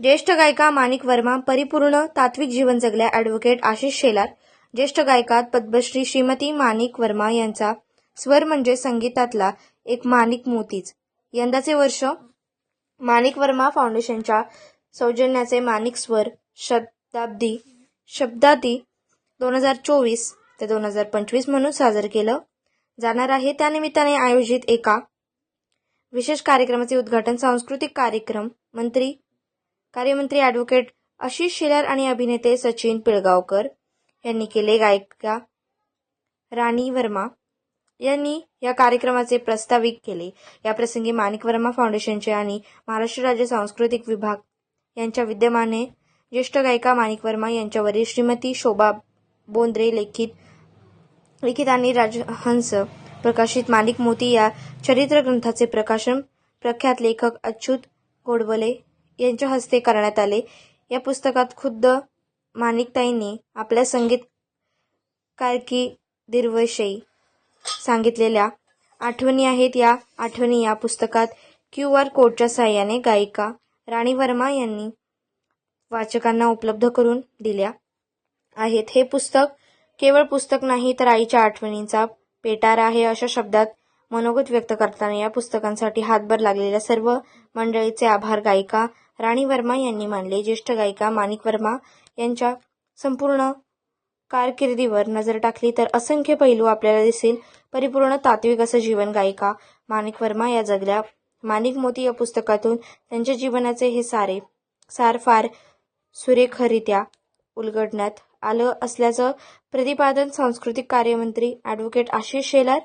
ज्येष्ठ गायिका माणिक वर्मा परिपूर्ण तात्विक जीवन जगल्या ॲडव्होकेट आशिष शेलार ज्येष्ठ गायिका पद्मश्री श्रीमती माणिक वर्मा यांचा स्वर म्हणजे संगीतातला एक माणिक मोतीच. यंदाचे वर्ष माणिक वर्मा फाउंडेशनच्या सौजन्याचे माणिक स्वर शताब्दी शब्दाती दोन हजार चोवीस ते दोन हजार पंचवीस म्हणून साजरं केलं जाणार आहे. त्यानिमित्ताने आयोजित एका विशेष कार्यक्रमाचे उद्घाटन सांस्कृतिक कार्यक्रम मंत्री कार्यमंत्री ॲडव्होकेट आशिष शेलार आणि अभिनेते सचिन पिळगावकर यांनी केले गायिका राणी वर्मा यांनी या कार्यक्रमाचे प्रस्ताविक केले. या प्रसंगी माणिक वर्मा फाउंडेशनचे आणि महाराष्ट्र राज्य सांस्कृतिक विभाग यांच्या विद्यमाने ज्येष्ठ गायिका माणिक वर्मा यांच्यावरील श्रीमती शोभा बोंद्रे लिखित लिखित आणि राजहंस प्रकाशित माणिक मोती या चरित्र ग्रंथाचे प्रकाशन प्रख्यात लेखक अच्युत गोडवले यांच्या हस्ते करण्यात आले. या पुस्तकात खुद्द माणिकताईंनी आपल्या संगीत कारकिर्दीविषयी सांगितलेल्या आठवणी आहेत. या आठवणी या पुस्तकात क्यू आर कोडच्या सहाय्याने गायिका राणी वर्मा यांनी वाचकांना उपलब्ध करून दिल्या आहेत. हे पुस्तक केवळ पुस्तक नाही तर आईच्या आठवणींचा पेटार आहे अशा शब्दात मनोगत व्यक्त करताना या पुस्तकांसाठी हातभार लागलेल्या सर्व मंडळीचे आभार. गायिका राणी वर्मा यांनी मानले. ज्येष्ठ गायिका माणिक वर्मा यांच्या संपूर्ण कारकिर्दीवर नजर टाकली तर असंख्य पैलू आपल्याला दिसेल. परिपूर्ण तात्विक असं जीवन गायिका माणिक वर्मा या जगल्या. माणिक मोती या पुस्तकातून त्यांच्या जीवनाचे हे सारे सार फार सुरेखरित्या उलगडण्यात आलं असल्याचं प्रतिपादन सांस्कृतिक कार्यमंत्री ॲडव्होकेट आशिष शेलार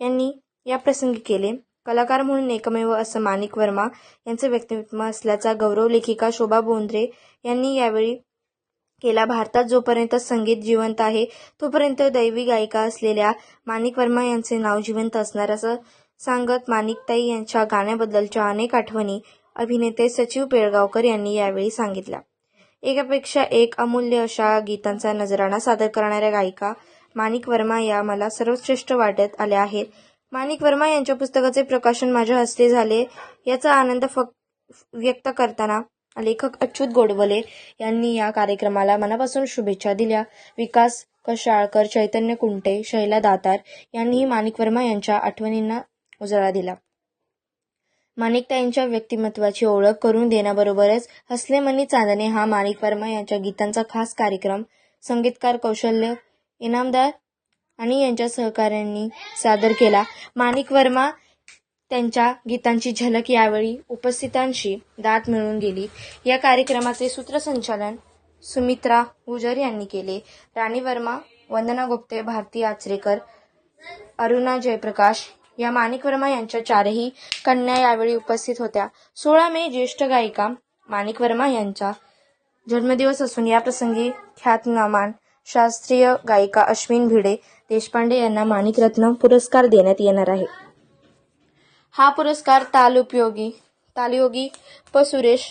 यांनी या प्रसंगी केले. कलाकार म्हणून एकमेव असं माणिक वर्मा यांचं व्यक्तिमत्व असल्याचा गौरव लेखिका शोभा बोंद्रे यांनी यावेळी केला. भारतात जोपर्यंत संगीत जिवंत आहे तोपर्यंत दैवी गायिका असलेल्या माणिक वर्मा यांचे नाव जिवंत असणार असं सांगत माणिकताई यांच्या गाण्याबद्दलच्या अनेक आठवणी अभिनेते सचिव पेळगावकर यांनी यावेळी सांगितल्या. एकापेक्षा एक अमूल्य अशा गीतांचा नजराणा सादर करणाऱ्या गायिका माणिक वर्मा या मला सर्वश्रेष्ठ वाटत आल्या आहेत. माणिक वर्मा यांच्या पुस्तकाचे प्रकाशन माझ्या हस्ते झाले. याचा आनंद फक्त व्यक्त करताना लेखक अच्युत गोडवले यांनी या कार्यक्रमाला मनापासून शुभेच्छा दिल्या. विकास कशाळकर चैतन्य कुंटे शैला दातार यांनीही माणिक वर्मा यांच्या आठवणींना उजाळा दिला. माणिकताईंच्या व्यक्तिमत्वाची ओळख करून देण्याबरोबरच हसलेमनी चांदणे हा माणिक वर्मा यांच्या गीतांचा खास कार्यक्रम संगीतकार कौशल्य इनामदार आणि यांच्या सहकाऱ्यांनी सादर केला. माणिक वर्मा त्यांच्या गीतांची झलक यावेळी उपस्थितांशी दात मिळून गेली. या कार्यक्रमाचे सूत्रसंचालन सुमित्रा गुजर यांनी केले. राणी वर्मा वंदना गुप्ते भारती आचरेकर अरुणा जयप्रकाश या माणिक वर्मा यांच्या चारही कन्या यावेळी उपस्थित होत्या. सोळा मे ज्येष्ठ गायिका माणिक वर्मा यांचा जन्मदिवस असून या प्रसंगी ख्यातनामान शास्त्रीय गायिका अश्विन भिडे देशपांडे यांना माणिकरत्न पुरस्कार देण्यात येणार आहे. हा पुरस्कार तालुपयोगी तालयोगी प सुरेश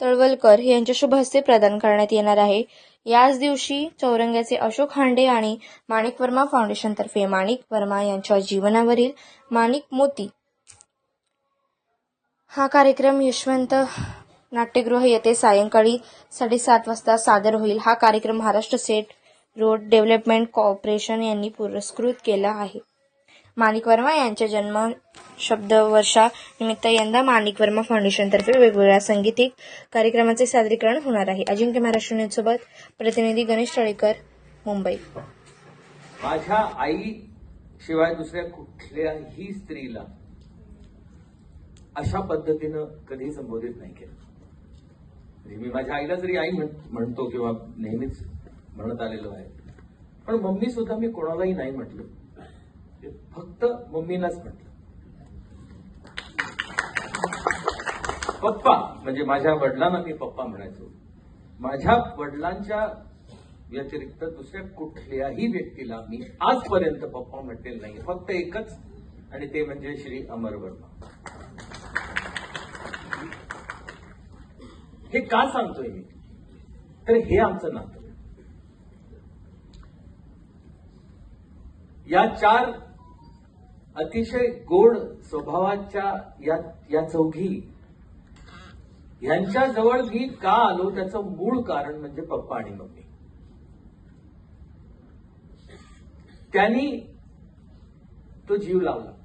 तळवलकर यांच्या शुभ हस्ते प्रदान करण्यात येणार आहे. याच दिवशी चौरंग्याचे अशोक हांडे आणि माणिक वर्मा फाउंडेशनतर्फे माणिक वर्मा यांच्या जीवनावरील माणिक मोती. हा कार्यक्रम यशवंत नाट्यगृह येथे सायंकाळी साडेसात वाजता सादर होईल. हा कार्यक्रम Maharashtra state road development corporation यांनी पुरस्कृत केला आहे. माणिक वर्मा यांच्या जन्म शब्द वर्षानिमित्त यंदा माणिक वर्मा फाउंडेशनतर्फे वेगवेगळ्या संगीतिक कार्यक्रमाचे सादरीकरण होणार आहे. अजिंक्य महाराष्ट्र न्यूज सोबत प्रतिनिधी गणेश तळेकर मुंबई. माझ्या आई शिवाय दुसऱ्या कुठल्याही स्त्रीला अशा पद्धतीनं कधी संबोधित नाही केलं. म्हणजे मी माझ्या आईला जरी आई म्हणतो किंवा नेहमीच म्हणत आलेलो आहे. पण मम्मी सुद्धा मी कोणालाही नाही म्हटलं. फक्त मम्मीलाच म्हटलं. पप्पा म्हणजे माझ्या वडिलांना मी पप्पा म्हणायचो. माझ्या वडिलांच्या व्यतिरिक्त दुसऱ्या कुठल्याही व्यक्तीला मी आजपर्यंत पप्पा म्हटलेलं नाही फक्त एकच आणि ते म्हणजे श्री अमर वर्मा. हे का सांगतोय मी? तर हे आमचं नातं. या चार अतिशय गोड स्वभावाच्या या या चौघी यांच्या जवळ मी का आलो त्याचं मूळ कारण म्हणजे पप्पा आणि मम्मी. त्यांनी तो जीव लावला.